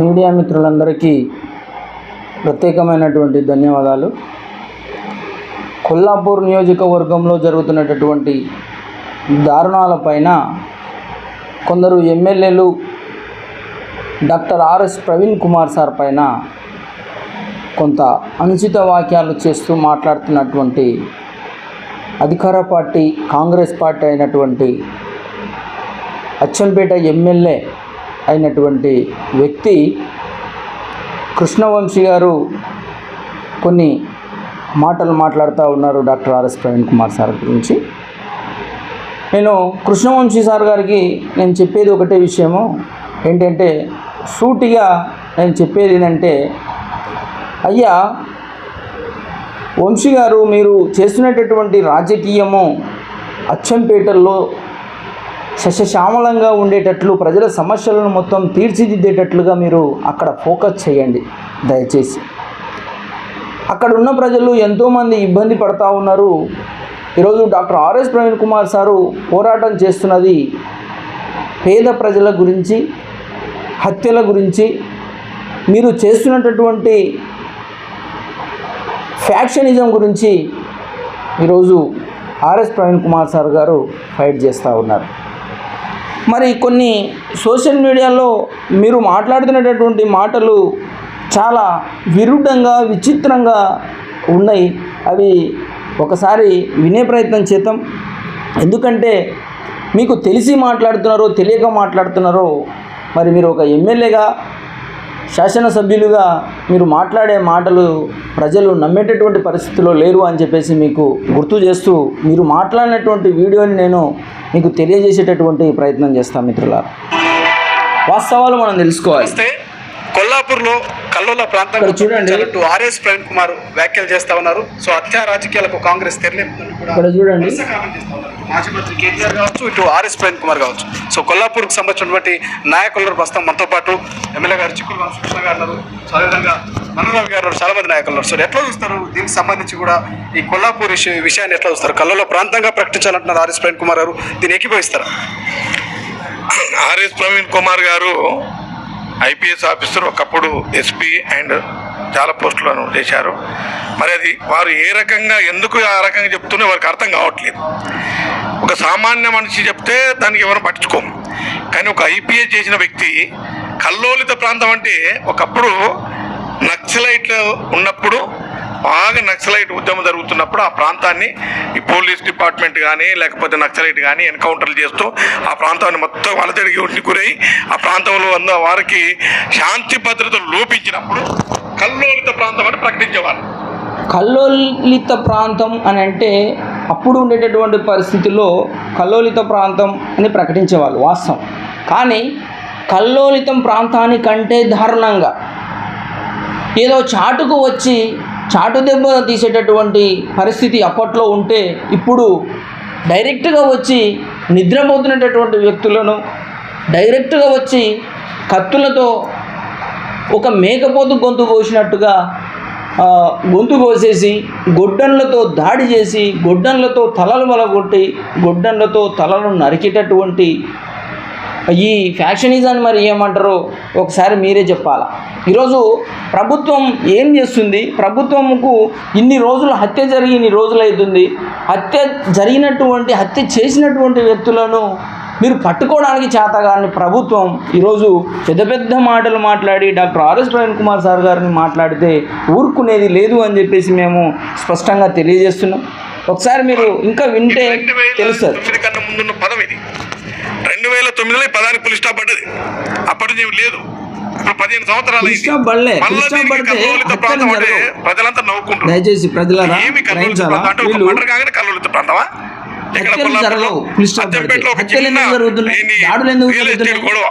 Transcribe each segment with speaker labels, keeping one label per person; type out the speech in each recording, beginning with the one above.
Speaker 1: Media మిత్రులందరికీ ప్రత్యేకమైనటువంటి ధన్యవాదాలు. కొల్లాపూర్ నియోజకవర్గంలో జరుగుతున్నటువంటి దారుణాలపైన కొందరు ఎమ్మెల్యేలు doctor RS Praveen Kumar sir పైన కొంత అనుచిత వాక్యాలు చేస్తూ మాట్లాడుతున్నటువంటి అధికార పార్టీ కాంగ్రెస్ పార్టీ అయినటువంటి అచ్చంపేట ఎమ్మెల్యే అయినటువంటి వ్యక్తి కృష్ణవంశీ గారు కొన్ని మాటలు మాట్లాడుతూ ఉన్నారు doctor RS Praveen Kumar sir గురించి. నేను కృష్ణవంశీ సార్ గారికి నేను చెప్పేది ఒకటే విషయము ఏంటంటే సూటిగా నేను చెప్పేది ఏంటంటే అయ్యా వంశీ గారు మీరు చేస్తున్నటువంటి రాజకీయము అచ్చంపేటల్లో సస్యశ్యామలంగా ఉండేటట్లు ప్రజల సమస్యలను మొత్తం తీర్చిదిద్దేటట్లుగా మీరు అక్కడ ఫోకస్ చేయండి దయచేసి. అక్కడ ఉన్న ప్రజలు ఎంతోమంది ఇబ్బంది పడతా ఉన్నారు. ఈరోజు doctor RS Praveen Kumar sir పోరాటం చేస్తున్నది పేద ప్రజల గురించి హత్యల గురించి. మీరు చేస్తున్నటువంటి ఫ్యాక్షనిజం గురించి ఈరోజు ఆర్ఎస్ ప్రవీణ్ కుమార్ సార్ గారు ఫైట్ చేస్తూ ఉన్నారు. మరి కొన్ని సోషల్ మీడియాలో మీరు మాట్లాడుతున్నటువంటి మాటలు చాలా విరుద్ధంగా విచిత్రంగా ఉన్నాయి. అవి ఒకసారి వినే ప్రయత్నం చేద్దాం. ఎందుకంటే మీకు తెలిసి మాట్లాడుతున్నారో తెలియక మాట్లాడుతున్నారో మరి మీరు ఒక ఎమ్మెల్యేగా శాసనసభ్యులుగా మీరు మాట్లాడే మాటలు ప్రజలు నమ్మేటటువంటి పరిస్థితిలో లేరు అని చెప్పేసి మీకు గుర్తు చేస్తూ మీరు మాట్లాడినటువంటి వీడియోని నేను మీకు తెలియజేసేటటువంటి ప్రయత్నం చేస్తాను మిత్రులారా. వాస్తవాలు మనం తెలుసుకోవాలి.
Speaker 2: కొల్లాపూర్లో కల్లోల ప్రాంతం
Speaker 1: చూడండి.
Speaker 2: ఆర్ఎస్ ప్రవీణ్ కుమార్ వ్యాఖ్యలు చేస్తా ఉన్నారు. సో హత్యా రాజకీయాలకు కాంగ్రెస్
Speaker 1: ఇక్కడ చూడండి.
Speaker 2: మాజీ మంత్రి కేటీఆర్ కావచ్చు ఇటు ఆర్ఎస్ ప్రవీణ్ కుమార్ కావచ్చు. సో కొల్లాపూర్కి సంబంధించినటువంటి నాయకులు ప్రస్తుతం మనతో పాటు ఎమ్మెల్యే గారు చిక్కుడు రామకృష్ణ గారు ఉన్నారు. సో అదేవిధంగా మనోరావు గారు ఉన్నారు. చాలా మంది నాయకులు ఉన్నారు. సో ఎట్లా చూస్తారు? దీనికి సంబంధించి కూడా ఈ కొల్లాపూర్ విషయ- విషయాన్ని ఎట్లా చూస్తారు? కల్లోల ప్రాంతంగా ప్రకటించాలంటున్నారు ఆర్ఎస్ ప్రవీణ్ కుమార్ గారు. దీన్ని ఏకీభవిస్తారా?
Speaker 3: ఆర్ఎస్ ప్రవీణ్ కుమార్ గారు ఐపీఎస్ ఆఫీసర్ ఒకప్పుడు ఎస్పీ అండ్ చాలా పోస్టులను చేశారు. మరి అది వారు ఏ రకంగా ఎందుకు ఆ రకంగా చెప్తున్నా వారికి అర్థం కావట్లేదు. ఒక సామాన్య మనిషి చెప్తే దానికి ఎవరు పట్టించుకోము. కానీ ఒక ఐపీఎస్ చేసిన వ్యక్తి కల్లోలిత ప్రాంతం అంటే ఒకప్పుడు నక్సలైట్లు ఉన్నప్పుడు బాగా నక్సలైట్ ఉద్యమం జరుగుతున్నప్పుడు ఆ ప్రాంతాన్ని ఈ పోలీస్ డిపార్ట్మెంట్ కానీ లేకపోతే నక్సలైట్ కానీ ఎన్కౌంటర్లు చేస్తూ ఆ ప్రాంతాన్ని మొత్తం వలదడిగి ఉండి గురై ఆ ప్రాంతంలో ఉన్న వారికి శాంతి భద్రతలు లోపించినప్పుడు కల్లోలిత ప్రాంతం అని ప్రకటించేవారు.
Speaker 1: కల్లోలిత ప్రాంతం అని అంటే అప్పుడు ఉండేటటువంటి పరిస్థితుల్లో కల్లోలిత ప్రాంతం అని ప్రకటించేవాళ్ళు వాస్తవం. కానీ కల్లోలితం ప్రాంతానికంటే దారుణంగా ఏదో చాటుకు వచ్చి చాటు దెబ్బ తీసేటటువంటి పరిస్థితి అప్పట్లో ఉంటే ఇప్పుడు డైరెక్ట్గా వచ్చి నిద్రపోతున్నటువంటి వ్యక్తులను డైరెక్ట్గా వచ్చి కత్తులతో ఒక మేకపోతు గొంతు కోసినట్టుగా గొంతు కోసేసి గొడ్డన్లతో దాడి చేసి గొడ్డన్లతో తలలు వలగొట్టి గొడ్డన్లతో తలను నరికేటటువంటి ఈ ఫ్యాక్షనిజాన్ని మరి ఏమంటారో? ఒకసారి మీరే చెప్పాలా? ఈరోజు ప్రభుత్వం ఏం చేస్తుంది? ప్రభుత్వంకు ఇన్ని రోజులు హత్య జరిగి ఇన్ని రోజులు అవుతుంది. హత్య జరిగినటువంటి హత్య చేసినటువంటి వ్యక్తులను మీరు పట్టుకోవడానికి చేతగాని ప్రభుత్వం ఈరోజు పెద్ద పెద్ద మాటలు మాట్లాడి doctor RS Praveen Kumar sir గారిని మాట్లాడితే ఊరుకునేది లేదు అని చెప్పేసి మేము స్పష్టంగా తెలియజేస్తున్నాం. ఒకసారి మీరు ఇంకా వింటే తెలుస్తుంది.
Speaker 3: రెండు వేల తొమ్మిదిలో ఈ పదానికి పులి స్టాప్ పడ్డది. అప్పటి నుంచి లేదు. పదిహేను సంవత్సరాలు. ప్రజలంతా నవ్వుకుంటారు
Speaker 1: దయచేసి ప్రజలారా
Speaker 3: ఏమి కల్లోలిత
Speaker 1: గ్రహించాలా?
Speaker 3: ప్రాంతం అంటే ఒక కాగానే కల్లోలిత ప్రాంతమా?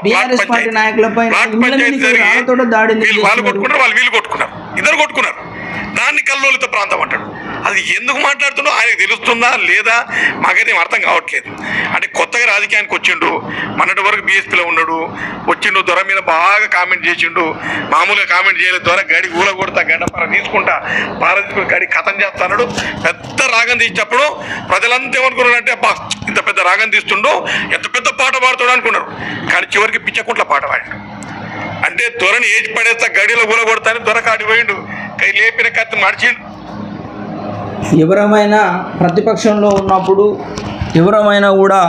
Speaker 1: BRS party. నాయకులపై
Speaker 3: వీళ్ళు వాళ్ళు వీళ్ళు కొట్టుకున్నారు. ఇద్దరు కొట్టుకున్నారు. దాన్ని కల్లోలిత ప్రాంతం అంటాడు. అది ఎందుకు మాట్లాడుతుండో ఆయనకు తెలుస్తుందా లేదా? మాకైతే ఏం అర్థం కావట్లేదు. అంటే కొత్తగా రాజకీయానికి వచ్చిండు మొన్నటి వరకు బీఎస్పీలో ఉన్నాడు వచ్చిండు దొర మీద బాగా కామెంట్ చేసిండు మామూలుగా కామెంట్ చేయలేదు దొర గడి ఊల కొడతా గడ్డపర తీసుకుంటా భారత్ గడి కథం చేస్తాడు పెద్ద రాగం తీసినప్పుడు ప్రజలంతా ఏమనుకున్నారంటే అబ్బా ఇంత పెద్ద రాగం తీస్తుండో ఎంత పెద్ద పాట పాడుతాడు అనుకున్నారు. కానీ చివరికి పిచ్చకుంట్ల పాట పాడాడు. అంటే త్వరని ఏజ్ పడేస్తా గడిలో గుల కొడతాని పోయిండు కై లేపిన కత్తి మడిచిండు.
Speaker 1: ఎవరమైనా ప్రతిపక్షంలో ఉన్నప్పుడు ఎవరమైనా కూడా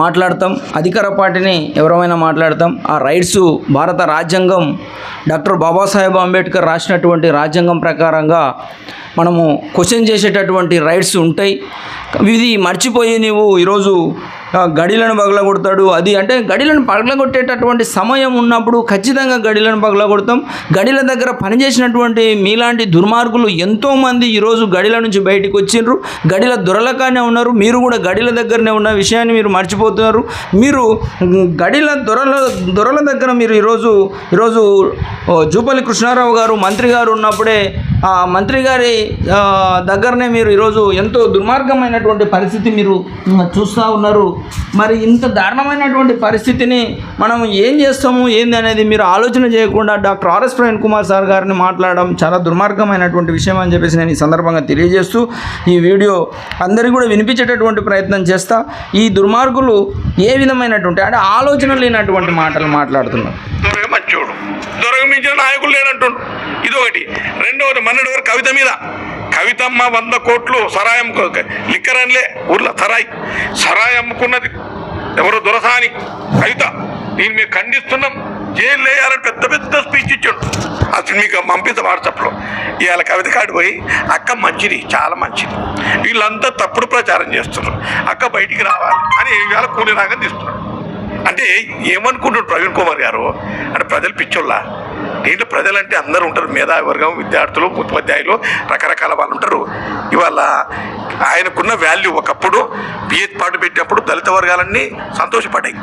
Speaker 1: మాట్లాడతాం అధికార పార్టీని ఎవరమైనా మాట్లాడతాం. ఆ రైట్స్ భారత రాజ్యాంగం డాక్టర్ బాబాసాహెబ్ అంబేద్కర్ రాసినటువంటి రాజ్యాంగం ప్రకారంగా మనము క్వశ్చన్ చేసేటటువంటి రైట్స్ ఉంటాయి. ఇది మర్చిపోయి నీవు ఈరోజు గడిలను పగలగొడతాడు. అది అంటే గడిలను పగలగొట్టేటటువంటి సమయం ఉన్నప్పుడు ఖచ్చితంగా గడిలను పగలగొడతాం. గడిల దగ్గర పనిచేసినటువంటి మీలాంటి దుర్మార్గులు ఎంతోమంది ఈరోజు గడిల నుంచి బయటికి వచ్చిండ్రు గడిల దొరలకానే ఉన్నారు. మీరు కూడా గడిల దగ్గరనే ఉన్న విషయాన్ని మీరు మర్చిపోతున్నారు. మీరు గడిల దొరల దొరల దగ్గర మీరు ఈరోజు ఈరోజు జూపల్లి కృష్ణారావు గారు మంత్రి గారు ఉన్నప్పుడే ఆ మంత్రి గారి దగ్గరనే మీరు ఈరోజు ఎంతో దుర్మార్గమైన దారుణమైనటువంటి పరిస్థితి మీరు చూస్తూ ఉన్నారు. మరి ఇంత దారుణమైనటువంటి పరిస్థితిని మనం ఏం చేస్తాము? ఏంది అనేది మీరు ఆలోచన చేయకుండా doctor RS Praveen Kumar sir గారిని మాట్లాడడం చాలా దుర్మార్గమైనటువంటి విషయం అని చెప్పేసి నేను ఈ సందర్భంగా తెలియజేస్తూ ఈ వీడియో అందరికీ కూడా వినిపించేటటువంటి ప్రయత్నం చేస్తా. ఈ దుర్మార్గులు ఏ విధమైనటువంటి అంటే ఆలోచన లేనటువంటి మాటలు మాట్లాడుతున్నారు.
Speaker 3: దొరకమించిన నాయకులు లేనట్టు ఇది ఒకటి ఇదొకటి. రెండవది మన్నటి వరకు కవిత మీద. కవితమ్మ వంద కోట్లు సరాయి అమ్ముకో లిక్కరన్లే ఊర్లో సరాయి. సరాయి అమ్ముకున్నది ఎవరు దొరసాని. కవిత దీన్ని మేము ఖండిస్తున్నాం. జైలు వేయాలని పెద్ద పెద్ద స్పీచ్ ఇచ్చాడు. అసలు మీకు పంపిస్తే వాట్సాప్లో. ఇవాళ కవిత కాడి పోయి అక్క మంచిది చాలా మంచిది. వీళ్ళంతా తప్పుడు ప్రచారం చేస్తున్నారు. అక్క బయటికి రావాలి అని ఇవాళ కూలి రాగా తీస్తున్నారు. అంటే ఏమనుకుంటున్నాడు ప్రవీణ్ కుమార్ గారు? అంటే ప్రజలు పిచ్చోళ్ళ? దీంట్లో ప్రజలంటే అందరూ ఉంటారు మేధావి వర్గం విద్యార్థులు ఉపాధ్యాయులు రకరకాల వాళ్ళు ఉంటారు. ఇవాళ ఆయనకున్న వాల్యూ ఒకప్పుడు పిహెచ్ పాటు పెట్టినప్పుడు దళిత వర్గాలన్నీ సంతోషపడ్డాయి.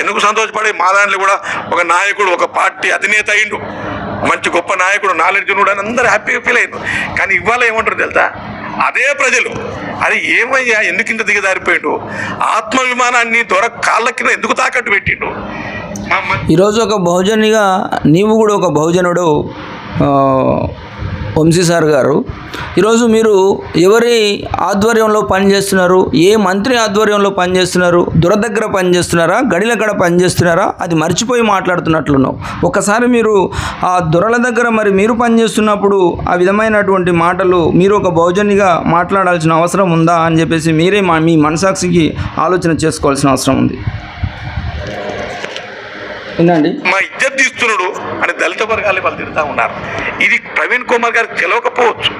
Speaker 3: ఎందుకు సంతోషపడాయి మా దాంట్లో కూడా ఒక నాయకుడు ఒక పార్టీ అధినేత అయిండు మంచి గొప్ప నాయకుడు నాలెడ్జ్ అని అందరూ హ్యాపీగా ఫీల్ అయ్యారు కానీ ఇవాళ ఏమంటారు తెలుసా? అదే ప్రజలు. అది ఏమయ్యా? ఎందుకు ఇంత దిగజారిపోయిండు? ఆత్మాభిమానాన్ని దొర కాళ్ళ కింద ఎందుకు తాకట్టు పెట్టిండు?
Speaker 1: ఈరోజు ఒక బహుజనిగా నీవు కూడా ఒక బహుజనుడు వంశీ సార్ గారు. ఈరోజు మీరు ఎవరి ఆధ్వర్యంలో పనిచేస్తున్నారు? ఏ మంత్రి ఆధ్వర్యంలో పనిచేస్తున్నారు? దుర దగ్గర పనిచేస్తున్నారా గడిలక్కడ పనిచేస్తున్నారా? అది మర్చిపోయి మాట్లాడుతున్నట్లున్నావు. ఒకసారి మీరు ఆ దొరల దగ్గర మరి మీరు పనిచేస్తున్నప్పుడు ఆ విధమైనటువంటి మాటలు మీరు ఒక బహుజనిగా మాట్లాడాల్సిన అవసరం ఉందా అని చెప్పేసి మీరే మా మీ మనసాక్షికి ఆలోచన చేసుకోవాల్సిన అవసరం ఉంది.
Speaker 3: మా ఇజ్జత్ తీస్తున్నాడు అని దళిత వర్గాలు వాళ్ళు తిడతా ఉన్నారు. ఇది ప్రవీణ్ కుమార్ గారికి తెలియకపోవచ్చు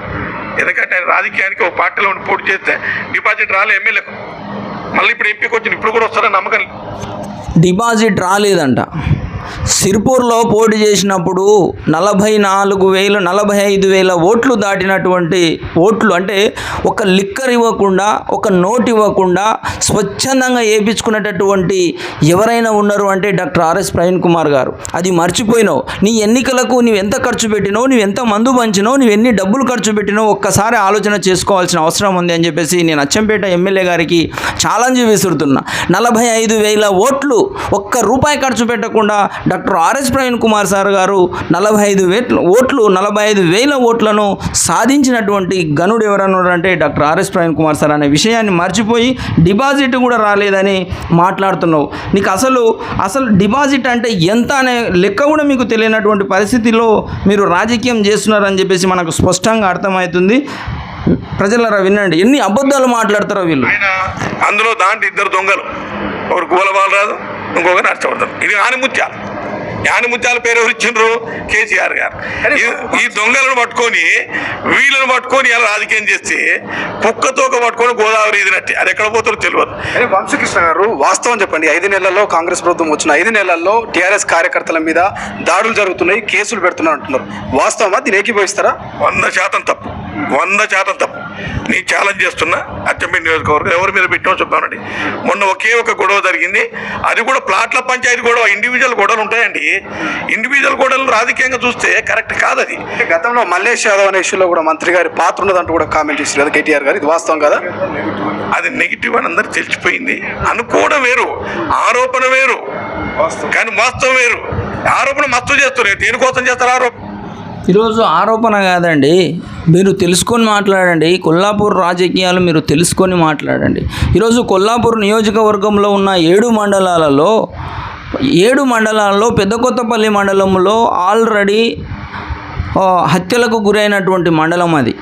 Speaker 3: ఎందుకంటే ఆయన రాజకీయానికి ఒక పార్టీలో ఉండి పోటీ చేస్తే డిపాజిట్ రాలే ఎమ్మెల్యేకు. మళ్ళీ ఇప్పుడు ఎంపీకి వచ్చింది ఇప్పుడు కూడా వస్తారని నమ్మకం.
Speaker 1: డిపాజిట్ రాలేదంట. సిర్పూర్లో పోటీ చేసినప్పుడు నలభై నాలుగు వేల నలభై ఐదు వేల ఓట్లు దాటినటువంటి ఓట్లు అంటే ఒక లిక్కర్ ఇవ్వకుండా ఒక నోట్ ఇవ్వకుండా స్వచ్ఛందంగా వేయించుకునేటటువంటి ఎవరైనా ఉన్నారు అంటే డాక్టర్ ఆర్ఎస్ ప్రవీణ్ కుమార్ గారు. అది మర్చిపోయినావు. నీ ఎన్నికలకు నువ్వు ఎంత ఖర్చు పెట్టినావు నువ్వు ఎంత మందు పంచినావు నువ్వు ఎన్ని డబ్బులు ఖర్చు పెట్టినావు ఒక్కసారి ఆలోచన చేసుకోవాల్సిన అవసరం ఉంది అని చెప్పేసి నేను అచ్చంపేట ఎమ్మెల్యే గారికి ఛాలెంజ్ విసురుతున్నా. నలభై ఐదు వేల ఓట్లు ఒక్క రూపాయి ఖర్చు పెట్టకుండా doctor RS Praveen Kumar sir గారు నలభై ఐదు ఓట్లు నలభై ఐదు వేల ఓట్లను సాధించినటువంటి గనుడు ఎవరన్నారంటే doctor RS Praveen Kumar sir అనే విషయాన్ని మర్చిపోయి డిపాజిట్ కూడా రాలేదని మాట్లాడుతున్నావు. నీకు అసలు అసలు డిపాజిట్ అంటే ఎంత అనే లెక్క కూడా మీకు తెలియనటువంటి పరిస్థితిలో మీరు రాజకీయం చేస్తున్నారని చెప్పేసి మనకు స్పష్టంగా అర్థమవుతుంది. ప్రజలరా వినండి ఎన్ని అబద్ధాలు మాట్లాడతారో వీళ్ళు.
Speaker 3: అందులో దాంట్లో ఇద్దరు దొంగలు ఒకరు గోల బాలరాజు ఇంకొకరు నష్టపడతారు ఇది ఆని ముత్యాలు ఆనిముత్యాల పేరు ఎవరు ఇచ్చిండ్రు? కేసీఆర్ గారు. ఈ- దొంగలను పట్టుకొని వీళ్ళని పట్టుకొని ఇలా రాజకీయం చేస్తే కుక్కతోక పట్టుకొని గోదావరి ఇదినట్టు. అది ఎక్కడ పోతారో తెలియదు.
Speaker 2: వంశకృష్ణ గారు వాస్తవం చెప్పండి. ఐదు నెలల్లో కాంగ్రెస్ ప్రభుత్వం వచ్చిన ఐదు నెలల్లో టీఆర్ఎస్ కార్యకర్తల మీద దాడులు జరుగుతున్నాయి కేసులు పెడుతున్నారు అంటున్నారు. వాస్తవమా? దీన్ని ఏకీభవిస్తారా?
Speaker 3: వంద శాతం తప్పు. వంద శాతం తప్పు. నేను ఛాలెంజ్ చేస్తున్నా అచ్చంపేట నియోజకవర్గం ఎవరి మీద పెట్టామో చెప్తానండి. మొన్న ఒకే ఒక గొడవ జరిగింది. అది కూడా ప్లాట్ల పంచాయతీ గొడవ ఇండివిజువల్ గొడవలు ఉంటాయండి. ఇండివిజువల్ గొడవలు రాజకీయంగా చూస్తే కరెక్ట్ కాదు అది
Speaker 2: గతంలో మల్లేష్ యాదవ్ అనే ఇష్యూలో కూడా మంత్రి గారి పాత్ర ఉన్నదంటూ కూడా కామెంట్ చేశారు కదా కేటీఆర్ గారు. ఇది వాస్తవం కదా?
Speaker 3: అది నెగిటివ్ అని అందరికి తెలిసిపోయింది. అనుకోవడం వేరు ఆరోపణ వేరు. కానీ వాస్తవం వేరు. ఆరోపణ మస్తు చేస్తున్నారు దేనికోసం చేస్తారు ఆరోపణ
Speaker 1: ఈరోజు ఆరోపణ కాదండి. మీరు తెలుసుకొని మాట్లాడండి. కొల్లాపూర్ రాజకీయాలు మీరు తెలుసుకొని మాట్లాడండి. ఈరోజు కొల్లాపూర్ నియోజకవర్గంలో ఉన్న ఏడు మండలాలలో ఏడు మండలాల్లో పెద్ద కొత్తపల్లి మండలంలో ఆల్రెడీ హత్యలకు గురైనటువంటి మండలం అది.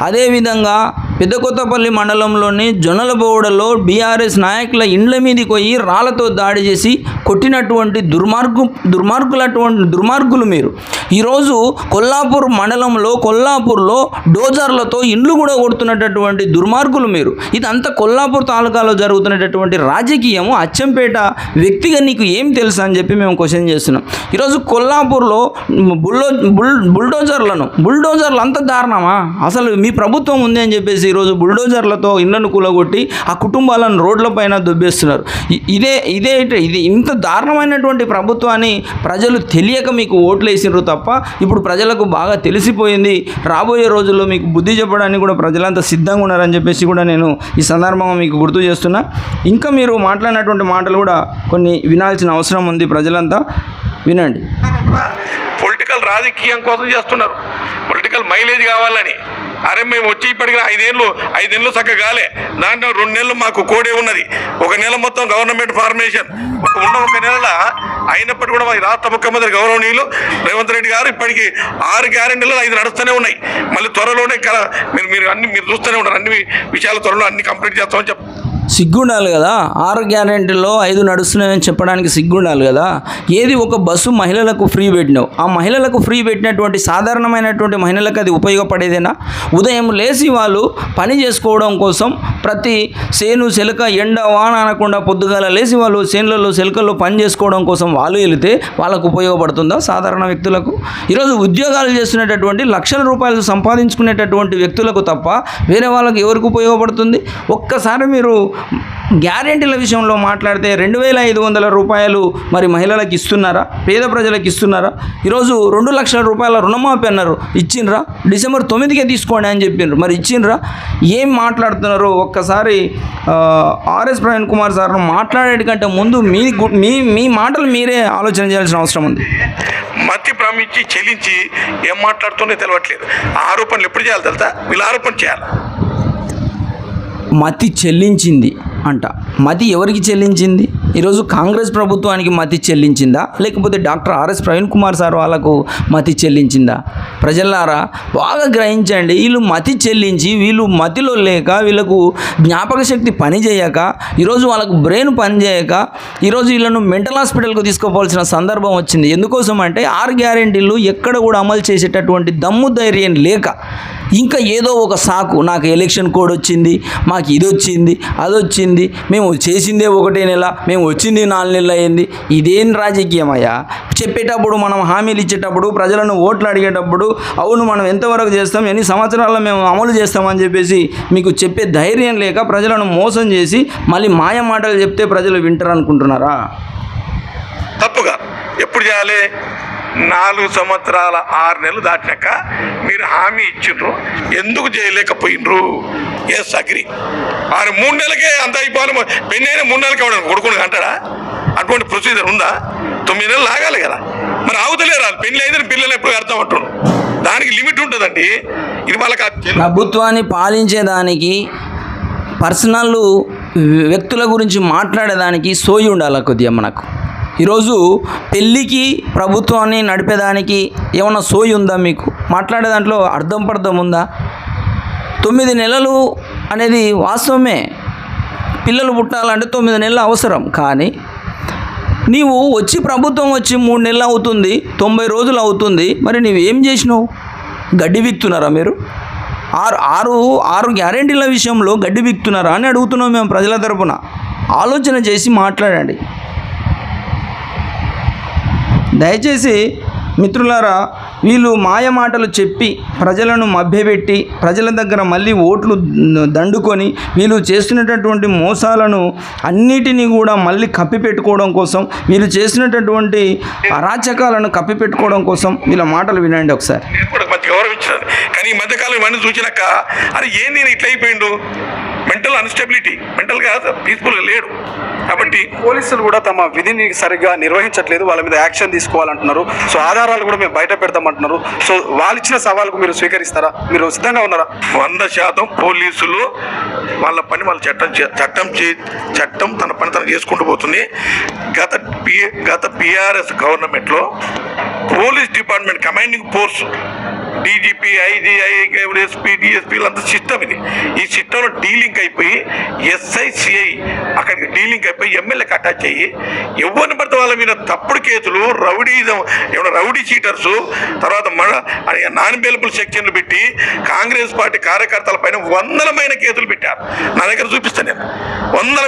Speaker 1: అదేవిధంగా పెద్దకొత్తపల్లి మండలంలోని జొన్నలబోడలో బీఆర్ఎస్ నాయకుల ఇండ్ల మీదకి పోయి రాళ్ళతో దాడి చేసి కొట్టినటువంటి దుర్మార్గు దుర్మార్గులటువంటి దుర్మార్గులు మీరు. ఈరోజు కొల్లాపూర్ మండలంలో కొల్లాపూర్లో డోజర్లతో ఇండ్లు కూడా కొడుతున్నటువంటి దుర్మార్గులు మీరు. ఇదంతా కొల్లాపూర్ తాలూకాలో జరుగుతున్నటువంటి రాజకీయము. అచ్చంపేట వ్యక్తిగా నీకు ఏం తెలుసు అని చెప్పి మేము క్వశ్చన్ చేస్తున్నాం. ఈరోజు కొల్లాపూర్లో బుల్డో బుల్ బుల్డోజర్లను బుల్డోజర్లు అంత దారుణమా? అసలు మీ ప్రభుత్వం ఉంది అని చెప్పేసి ఈరోజు బుల్డోజర్లతో ఇళ్ళను కూలగొట్టి ఆ కుటుంబాలను రోడ్లపైన దుబ్బేస్తున్నారు. ఇదే ఇదే ఇది ఇంత దారుణమైనటువంటి ప్రభుత్వాన్ని ప్రజలు తెలియక మీకు ఓట్లు వేసినారు తప్ప ఇప్పుడు ప్రజలకు బాగా తెలిసిపోయింది. రాబోయే రోజుల్లో మీకు బుద్ధి చెప్పడానికి కూడా ప్రజలంతా సిద్ధంగా ఉన్నారని చెప్పేసి కూడా నేను ఈ సందర్భంగా మీకు గుర్తు చేస్తున్నా. ఇంకా మీరు మాట్లాడినటువంటి మాటలు కూడా కొన్ని వినాల్సిన అవసరం ఉంది ప్రజలంతా. వినండి.
Speaker 3: పొలిటికల్ రాజకీయం కోసం చేస్తున్నారు. పొలిటికల్ మైలేజ్ కావాలని. అరే మేము వచ్చి ఇప్పటికి ఐదేళ్ళు ఐదేళ్ళు చక్కగా కాలే. దాంట్లో రెండు నెలలు మాకు కోడే ఉన్నది. ఒక నెల మొత్తం గవర్నమెంట్ ఫార్మేషన్. ఉన్న ఒక నెలల అయినప్పటికీ కూడా మా రాష్ట్ర ముఖ్యమంత్రి గౌరవనీయులు రేవంత్ రెడ్డి గారు ఇప్పటికి ఆరు గ్యారెంటీలు ఐదు నడుస్తూనే ఉన్నాయి. మళ్ళీ త్వరలోనే మీరు మీరు అన్ని మీరు చూస్తూనే ఉన్నారు అన్ని విషయాలు త్వరలో అన్ని కంప్లీట్ చేస్తామని చెప్పి
Speaker 1: సిగ్గుండాలి కదా? ఆరు గ్యారెంటీలో ఐదు నడుస్తున్నాయని చెప్పడానికి సిగ్గుండాలి కదా? ఏది ఒక బస్సు మహిళలకు ఫ్రీ పెట్టినావు? ఆ మహిళలకు ఫ్రీ పెట్టినటువంటి సాధారణమైనటువంటి మహిళలకు అది ఉపయోగపడేదేనా? ఉదయం లేచి వాళ్ళు పని చేసుకోవడం కోసం ప్రతి సేను సెలక ఎండ వాన అనకుండా పొద్దుగాల లేచి వాళ్ళు సేనులలో సెలకల్లో పని చేసుకోవడం కోసం వాళ్ళు వెళితే వాళ్ళకు ఉపయోగపడుతుందా సాధారణ వ్యక్తులకు? ఈరోజు ఉద్యోగాలు చేస్తున్నటువంటి లక్షల రూపాయలు సంపాదించుకునేటటువంటి వ్యక్తులకు తప్ప వేరే వాళ్ళకి ఎవరికి ఉపయోగపడుతుంది? ఒక్కసారి మీరు గ్యారెంటీల విషయంలో మాట్లాడితే రెండు వేల ఐదు వందల రూపాయలు మరి మహిళలకు ఇస్తున్నారా? పేద ప్రజలకు ఇస్తున్నారా? ఈరోజు రెండు లక్షల రూపాయల రుణమాఫీ అన్నారు. ఇచ్చిండ్రా? డిసెంబర్ తొమ్మిదికే తీసుకోండి అని చెప్పిండ్రు. మరి ఇచ్చిండ్రా? ఏం మాట్లాడుతున్నారో ఒక్కసారి ఆర్ఎస్ ప్రవీణ్ కుమార్ సార్ మాట్లాడేటకంటే ముందు మీ మీ మీ మాటలు మీరే ఆలోచన చేయాల్సిన అవసరం ఉంది.
Speaker 3: మతి భ్రమించి చెల్లించి ఏం మాట్లాడుతుందో తెలియట్లేదు ఆరోపణలు ఎప్పుడు చేయాలి తెలుసా? వీళ్ళు ఆరోపణ చేయాలి.
Speaker 1: మతి చెల్లించింది అంట. మతి ఎవరికి చెల్లించింది? ఈరోజు కాంగ్రెస్ ప్రభుత్వానికి మతి చెల్లించిందా? లేకపోతే doctor RS Praveen Kumar sir వాళ్ళకు మతి చెల్లించిందా? ప్రజలారా బాగా గ్రహించండి. వీళ్ళు మతి చెల్లించి వీళ్ళు మతిలో లేక వీళ్ళకు జ్ఞాపక శక్తి పనిచేయక ఈరోజు వాళ్ళకు బ్రెయిన్ పని చేయక ఈరోజు వీళ్ళను మెంటల్ హాస్పిటల్కు తీసుకోవాల్సిన సందర్భం వచ్చింది. ఎందుకోసం అంటే ఆరు గ్యారెంటీలు ఎక్కడ కూడా అమలు చేసేటటువంటి దమ్ము ధైర్యం లేక. ఇంకా ఏదో ఒక సాకు నాకు ఎలక్షన్ కోడ్ వచ్చింది మాకు ఇది వచ్చింది అది వచ్చింది మేము చేసిందే ఒకటే నెల మేము వచ్చింది నాలుగు నెలలు అయింది. ఇదేం రాజకీయం అయ్యా? చెప్పేటప్పుడు మనం హామీలు ఇచ్చేటప్పుడు ప్రజలను ఓట్లు అడిగేటప్పుడు అవును మనం ఎంతవరకు చేస్తాం ఎన్ని సంవత్సరాల్లో మేము అమలు చేస్తామని చెప్పేసి మీకు చెప్పే ధైర్యం లేక ప్రజలను మోసం చేసి మళ్ళీ మాయ మాటలు చెప్తే ప్రజలు వింటారు అనుకుంటున్నారా
Speaker 3: తప్పుగా. ఎప్పుడు చేయాలి? నాలుగు సంవత్సరాల ఆరు నెలలు దాటినాక మీరు హామీ ఇచ్చిండ్రు. ఎందుకు చేయలేకపోయినరు ఎస్ అగ్రి. ఆరు మూడు నెలలకే అంత అయిపోవాలి పెళ్ళి అయినా మూడు నెలలకి అవడం కొడుకుని అంటాడా? అటువంటి ప్రొసీజర్ ఉందా? తొమ్మిది నెలలు ఆగాలి కదా. మరి ఆగుతలేరు వాళ్ళు. పెళ్ళి అయితే పిల్లలు ఎప్పుడు అర్థం అంటున్నారు దానికి లిమిట్ ఉంటుందండి. ఇది వాళ్ళకి
Speaker 1: ప్రభుత్వాన్ని పాలించేదానికి పర్సనల్ వ్యక్తుల గురించి మాట్లాడేదానికి సోయి ఉండాలి కొద్దిగా మనకు. ఈరోజు పెళ్ళికి ప్రభుత్వాన్ని నడిపేదానికి ఏమైనా సోయి ఉందా మీకు? మాట్లాడే దాంట్లో అర్థం పర్థం ఉందా? తొమ్మిది నెలలు అనేది వాస్తవమే. పిల్లలు పుట్టాలంటే తొమ్మిది నెలలు అవసరం. కానీ నీవు వచ్చి ప్రభుత్వం వచ్చి మూడు నెలలు అవుతుంది తొంభై రోజులు అవుతుంది. మరి నీవేం చేసినావు? గడ్డి విక్తున్నారా మీరు? ఆరు ఆరు ఆరు గ్యారెంటీల విషయంలో గడ్డి విక్తున్నారా అని అడుగుతున్నాం మేము ప్రజల తరపున. ఆలోచన చేసి మాట్లాడండి. దయచేసి మిత్రులారా వీళ్ళు మాయ మాటలు చెప్పి ప్రజలను మభ్యపెట్టి ప్రజల దగ్గర మళ్ళీ ఓట్లు దండుకొని వీళ్ళు చేస్తున్నటువంటి మోసాలను అన్నిటినీ కూడా మళ్ళీ కప్పిపెట్టుకోవడం కోసం వీళ్ళు చేసినటువంటి అరాచకాలను కప్పిపెట్టుకోవడం కోసం వీళ్ళ మాటలు వినండి ఒకసారి.
Speaker 3: కానీ ఈ మధ్యకాలం ఇవన్నీ చూసినాక అరే ఏం నేను ఇట్లా మెంటల్ అన్స్టెబిలిటీ మెంటల్గా పీస్ఫుల్గా లేడు. కాబట్టి
Speaker 2: పోలీసులు కూడా తమ విధిని సరిగ్గా నిర్వహించట్లేదు. వాళ్ళ మీద యాక్షన్ తీసుకోవాలంటున్నారు. సో ఆధారాలు కూడా మేము బయట పెడతామంటున్నారు. సో వాళ్ళు ఇచ్చిన సవాల్కు మీరు స్వీకరిస్తారా? మీరు సిద్ధంగా ఉన్నారా?
Speaker 3: వంద శాతం పోలీసులు వాళ్ళ పని వాళ్ళ చట్టం చట్టం చే చట్టం తన పని తను చేసుకుంటూ పోతుంది. గత పి గత పిఆర్ఎస్ గవర్నమెంట్లో police department commanding force DGP IGI SP డిఎస్పీలు అంత సిస్టమ్ ఇది. ఈ సిస్టంలో డీలింక్ అయిపోయి ఎస్ఐ సిఐ అక్కడికి డీలింక్ అయిపోయి ఎమ్మెల్యేకి అటాచ్ అయ్యి ఎవరిని పడితే వాళ్ళ మీద తప్పుడు కేసులు రౌడీజం ఏమైనా రౌడీ చీటర్స్ తర్వాత మన నాన్ బెలబుల్ సెక్షన్లు పెట్టి కాంగ్రెస్ పార్టీ కార్యకర్తల పైన వందలమైన కేసులు పెట్టారు. నా దగ్గర చూపిస్తాను నేను. వందల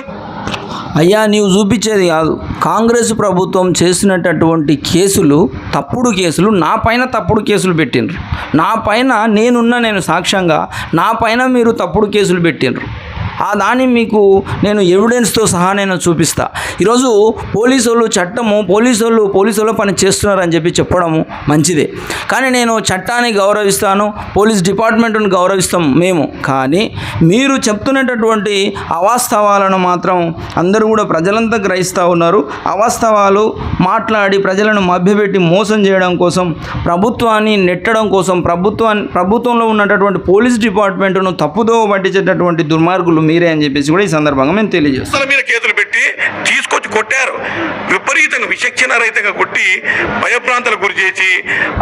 Speaker 1: అయ్యా నీవు చూపించేది కాదు. కాంగ్రెస్ ప్రభుత్వం చేసినటువంటి కేసులు తప్పుడు కేసులు నా పైన తప్పుడు కేసులు పెట్టిండ్రు. నా పైన నేనున్న నేను సాక్ష్యంగా నా పైన మీరు తప్పుడు కేసులు పెట్టిండ్రు. ఆ దాన్ని మీకు నేను ఎవిడెన్స్తో సహా నేను చూపిస్తా. ఈరోజు పోలీసు వాళ్ళు చట్టము పోలీసు వాళ్ళు పోలీసు వాళ్ళు పని చేస్తున్నారని చెప్పి చెప్పడము మంచిదే. కానీ నేను చట్టాన్ని గౌరవిస్తాను పోలీస్ డిపార్ట్మెంట్ను గౌరవిస్తాం మేము. కానీ మీరు చెప్తున్నటువంటి అవాస్తవాలను మాత్రం అందరూ కూడా ప్రజలంతా గ్రహిస్తూ ఉన్నారు. అవాస్తవాలు మాట్లాడి ప్రజలను మభ్యపెట్టి మోసం చేయడం కోసం ప్రభుత్వాన్ని నెట్టడం కోసం ప్రభుత్వాన్ని ప్రభుత్వంలో ఉన్నటువంటి పోలీస్ డిపార్ట్మెంట్ను తప్పుదోవ పట్టించేటటువంటి దుర్మార్గులు మీరే అని చెప్పేసి కూడా ఈ సందర్భంగా మేము తెలియజేస్తాం.
Speaker 3: మీద కేసులు పెట్టి తీసుకొచ్చి కొట్టారు. విపరీతంగా విచక్షణ రహితంగా కొట్టి భయప్రాంతాలకు గురి చేసి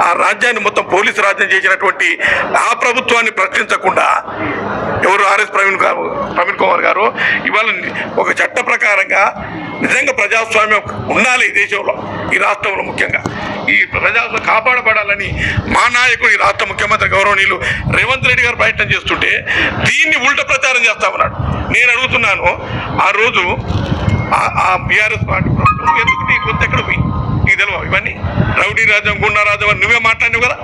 Speaker 3: ఆ రాజ్యాన్ని మొత్తం పోలీసు రాజ్యం చేసినటువంటి ఆ ప్రభుత్వాన్ని ప్రశ్నించకుండా ఎవరు ఆర్ఎస్ ప్రవీణ్ గారు ప్రవీణ్ కుమార్ గారు ఇవాళ ఒక చట్ట ప్రకారంగా నిజంగా ప్రజాస్వామ్యం ఉండాలి ఈ దేశంలో ఈ రాష్ట్రంలో ముఖ్యంగా. ఈ ప్రజాస్వామ్యం కాపాడబడాలని మా నాయకుడు ఈ రాష్ట్ర ముఖ్యమంత్రి గౌరవనీయులు రేవంత్ రెడ్డి గారు ప్రయత్నం చేస్తుంటే దీన్ని ఉల్ట ప్రచారం చేస్తామన్నాడు. నేను అడుగుతున్నాను ఆ రోజు ఆ- బీఆర్ఎస్ పార్టీ ప్రభుత్వం ఎందుకు నీ గుర్తు ఎక్కడ పోయి నీకు తెలియదు ఇవన్నీ? రౌడీ రాజ్యం గుండా రాజ్యం అని నువ్వే మాట్లాడినావు కదా.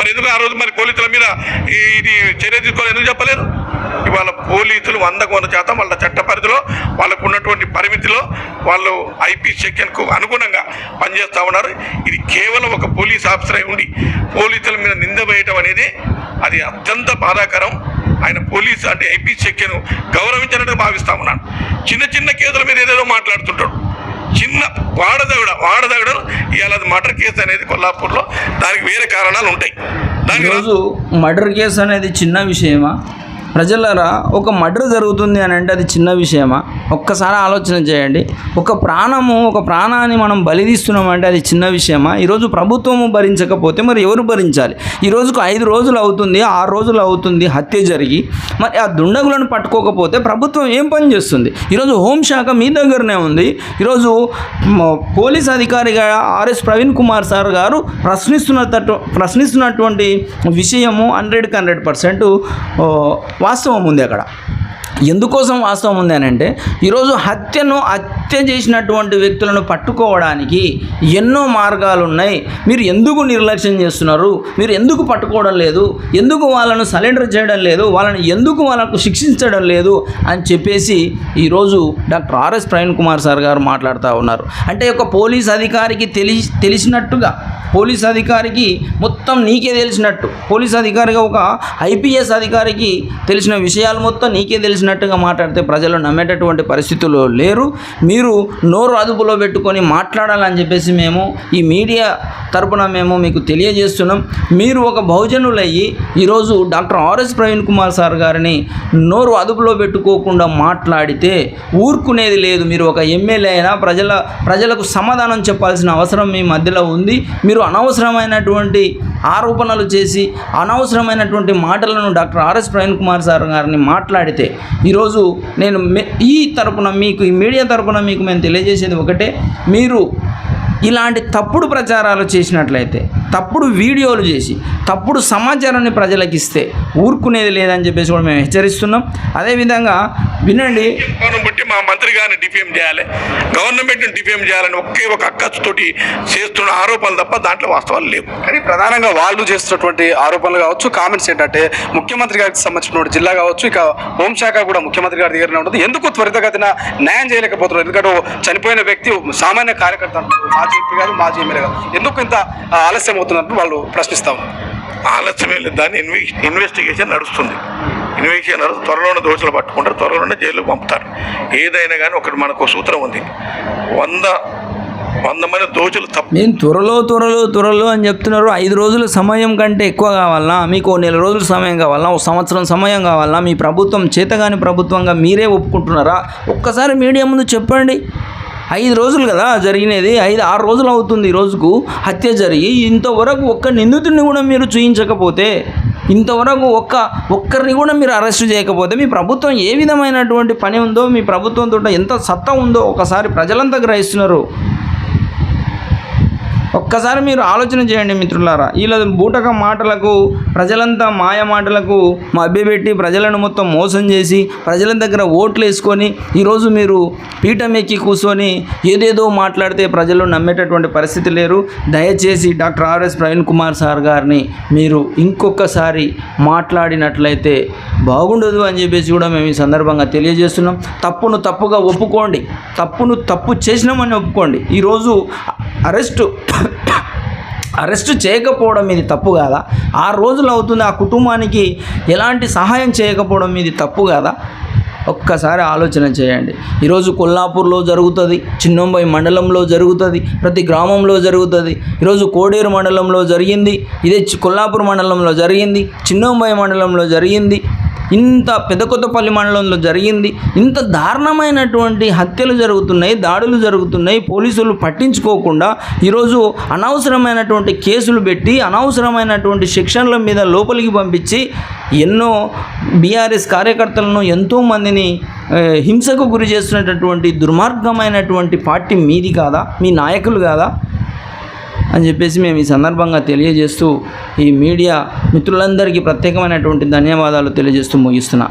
Speaker 3: మరి ఎందుకు ఆ రోజు మరి పోలీసుల మీద ఈ- ఇది చర్య తీసుకోవాలి ఎందుకు చెప్పలేదు? ఇవాళ పోలీసులు వందకు వంద శాతం వాళ్ళ చట్ట పరిధిలో వాళ్ళకు ఉన్నటువంటి పరిమితిలో వాళ్ళు ఐపీ సెక్షన్కు అనుగుణంగా పనిచేస్తూ ఉన్నారు. ఇది కేవలం ఒక పోలీస్ ఆఫీసర్ అయి ఉండి పోలీసుల మీద నింద వేయటం అనేది అది అత్యంత బాధాకరం. ఆయన పోలీస్ అంటే ఐపీ సెక్షన్ గౌరవించినట్టు భావిస్తా ఉన్నాను చిన్న చిన్న కేసుల మీద ఏదేదో మాట్లాడుతుంటాడు. చిన్న వాడదగడ వాడదవిడ ఇవాళ అది మర్డర్ కేసు అనేది కొల్లాపూర్లో దానికి వేరే కారణాలు ఉంటాయి. దాని
Speaker 1: ఈరోజు మర్డర్ కేసు అనేది చిన్న విషయమా? ప్రజలరా ఒక మర్డర్ జరుగుతుంది అని అంటే అది చిన్న విషయమా? ఒక్కసారి ఆలోచన చేయండి. ఒక ప్రాణము ఒక ప్రాణాన్ని మనం బలిదీస్తున్నామంటే అది చిన్న విషయమా? ఈరోజు ప్రభుత్వము భరించకపోతే మరి ఎవరు భరించాలి? ఈ రోజుకు ఐదు రోజులు అవుతుంది ఆరు రోజులు అవుతుంది హత్య జరిగి మరి ఆ దుండగులను పట్టుకోకపోతే ప్రభుత్వం ఏం పని చేస్తుంది? ఈరోజు హోంశాఖ మీ దగ్గరనే ఉంది. ఈరోజు పోలీస్ అధికారిగా ఆర్ఎస్ ప్రవీణ్ కుమార్ సార్ గారు ప్రశ్నిస్తున్న ప్రశ్నిస్తున్నటువంటి విషయము హండ్రెడ్కి హండ్రెడ్ పర్సెంట్ వాస్తవం ఉంది అక్కడ. ఎందుకోసం వాస్తవం ఉంది అని అంటే ఈరోజు హత్యను హత్య చేసినటువంటి వ్యక్తులను పట్టుకోవడానికి ఎన్నో మార్గాలు ఉన్నాయి మీరు ఎందుకు నిర్లక్ష్యం చేస్తున్నారు? మీరు ఎందుకు పట్టుకోవడం లేదు? ఎందుకు వాళ్ళను సరెండర్ చేయడం లేదు? వాళ్ళని ఎందుకు వాళ్ళకు శిక్షించడం లేదు? అని చెప్పేసి ఈరోజు doctor RS Praveen Kumar sir గారు మాట్లాడుతూ ఉన్నారు. అంటే ఒక పోలీస్ అధికారికి తెలి తెలిసినట్టుగా పోలీస్ అధికారికి మొత్తం నీకే తెలిసినట్టు. పోలీస్ అధికారిగా ఒక ఐపీఎస్ అధికారికి తెలిసిన విషయాలు మొత్తం నీకే తెలిసినట్టుగా మాట్లాడితే ప్రజలు నమ్మేటటువంటి పరిస్థితుల్లో లేరు. మీరు నోరు అదుపులో పెట్టుకొని మాట్లాడాలని చెప్పేసి మేము ఈ మీడియా తరపున మేము మీకు తెలియజేస్తున్నాం. మీరు ఒక బహుజనులయ్యి ఈరోజు doctor RS Praveen Kumar sir గారిని నోరు అదుపులో పెట్టుకోకుండా మాట్లాడితే ఊరుకునేది లేదు. మీరు ఒక ఎమ్మెల్యే అయినా ప్రజల ప్రజలకు సమాధానం చెప్పాల్సిన అవసరం మీ మధ్యలో ఉంది. మీరు అనవసరమైనటువంటి ఆరోపణలు చేసి అనవసరమైనటువంటి మాటలను doctor RS Praveen Kumar sir గారిని మాట్లాడితే ఈరోజు నేను ఈ తరపున మీకు ఈ మీడియా తరపున మీకు మేము తెలియజేసేది ఒకటే మీరు ఇలాంటి తప్పుడు ప్రచారాలు చేసినట్లయితే తప్పుడు వీడియోలు చేసి తప్పుడు సమాచారాన్ని ప్రజలకు ఇస్తే ఊరుకునేది లేదని చెప్పేసి కూడా మేము హెచ్చరిస్తున్నాం. అదేవిధంగా వినండి.
Speaker 3: బట్టి మా మంత్రి గారిని డిఫేమ్ చేయాలి గవర్నమెంట్ని డిఫేమ్ చేయాలని ఒకే ఒక అక్కసుతోటి చేస్తున్న ఆరోపణలు తప్ప దాంట్లో వాస్తవాలు లేవు.
Speaker 2: కానీ ప్రధానంగా వాళ్ళు చేస్తున్నటువంటి ఆరోపణలు కావచ్చు కామెంట్స్ ఏంటంటే ముఖ్యమంత్రి గారికి సంబంధించినటువంటి జిల్లా కావచ్చు ఇక హోంశాఖ కూడా ముఖ్యమంత్రి గారి దగ్గరనే ఉంటుంది. ఎందుకు త్వరితగతిన న్యాయం చేయలేకపోతున్నారు? ఎందుకంటే ఓ చనిపోయిన వ్యక్తి సామాన్య కార్యకర్త మాజీ ఎంపీ గారు మాజీ ఎమ్మెల్యే గారు. ఎందుకు ఇంత ఆలస్యం అవుతున్నట్టు వాళ్ళు ప్రశ్నిస్తా ఉన్నారు.
Speaker 3: ఆలస్యమే లేదు. దాన్ని ఇన్వె ఇన్వెస్టిగేషన్ నడుస్తుంది. ఇన్వెస్టిగేషన్ త్వరలోనే దోషులు పట్టుకుంటారు. త్వరలోనే జైలుకు పంపుతారు. ఏదైనా కానీ ఒకటి మనకు సూత్రం ఉంది. వంద వంద మంది దోషులు తప్పు.
Speaker 1: నేను త్వరలో త్వరలో త్వరలో అని చెప్తున్నారు. ఐదు రోజుల సమయం కంటే ఎక్కువ కావాలన్నా మీకు నెల రోజుల సమయం కావాలన్నా ఒక సంవత్సరం సమయం కావాలన్నా మీ ప్రభుత్వం చేతగాని ప్రభుత్వంగా మీరే ఒప్పుకుంటున్నారా? ఒక్కసారి మీడియా ముందు చెప్పండి. ఐదు రోజులు కదా జరిగినది. ఐదు ఆరు రోజులు అవుతుంది ఈ రోజుకు హత్య జరిగి. ఇంతవరకు ఒక్క నిందితుడిని కూడా మీరు చూయించకపోతే ఇంతవరకు ఒక్క ఒక్కరిని కూడా మీరు అరెస్ట్ చేయకపోతే మీ ప్రభుత్వం ఏ విధమైనటువంటి పని ఉందో మీ ప్రభుత్వంతో ఎంత సత్తా ఉందో ఒకసారి ప్రజలంతా గ్రహిస్తున్నారు. ఒక్కసారి మీరు ఆలోచన చేయండి మిత్రులారా. వీళ్ళ బూటక మాటలకు ప్రజలంతా మాయ మాటలకు మభ్యపెట్టి ప్రజలను మొత్తం మోసం చేసి ప్రజల దగ్గర ఓట్లు వేసుకొని ఈరోజు మీరు పీఠం ఎక్కి కూర్చొని ఏదేదో మాట్లాడితే ప్రజలు నమ్మేటటువంటి పరిస్థితి లేరు. దయచేసి doctor R S Praveen Kumar sir గారిని మీరు ఇంకొకసారి మాట్లాడినట్లయితే బాగుండదు అని చెప్పేసి కూడా మేము ఈ సందర్భంగా తెలియజేస్తున్నాం. తప్పును తప్పుగా ఒప్పుకోండి. తప్పును తప్పు చేసినామని ఒప్పుకోండి. ఈరోజు అరెస్టు అరెస్ట్ చేయకపోవడం ఇది తప్పు కాదా? ఆ రోజులు అవుతుంది ఆ కుటుంబానికి ఎలాంటి సహాయం చేయకపోవడం ఇది తప్పు కాదా? ఒక్కసారి ఆలోచన చేయండి. ఈరోజు కొల్లాపూర్లో జరుగుతుంది చిన్నంబై మండలంలో జరుగుతుంది ప్రతి గ్రామంలో జరుగుతుంది. ఈరోజు కోడేరు మండలంలో జరిగింది ఇదే చి- కొల్లాపూర్ మండలంలో జరిగింది చిన్నంబై మండలంలో జరిగింది. ఇంత పెదకొత్తపల్లి మండలంలో జరిగింది ఇంత దారుణమైనటువంటి హత్యలు జరుగుతున్నాయి దాడులు జరుగుతున్నాయి పోలీసులు పట్టించుకోకుండా ఈరోజు అనవసరమైనటువంటి కేసులు పెట్టి అనవసరమైనటువంటి శిక్షణల మీద లోపలికి పంపించి ఎన్నో బీఆర్ఎస్ కార్యకర్తలను ఎంతోమందిని హింసకు గురి చేస్తున్నటువంటి దుర్మార్గమైనటువంటి పార్టీ మీది కాదా మీ నాయకులు కాదా? అని చెప్పేసి మేము ఈ సందర్భంగా తెలియజేస్తూ ఈ మీడియా మిత్రులందరికీ ప్రత్యేకమైనటువంటి ధన్యవాదాలు తెలియజేస్తూ ముగిస్తున్నా.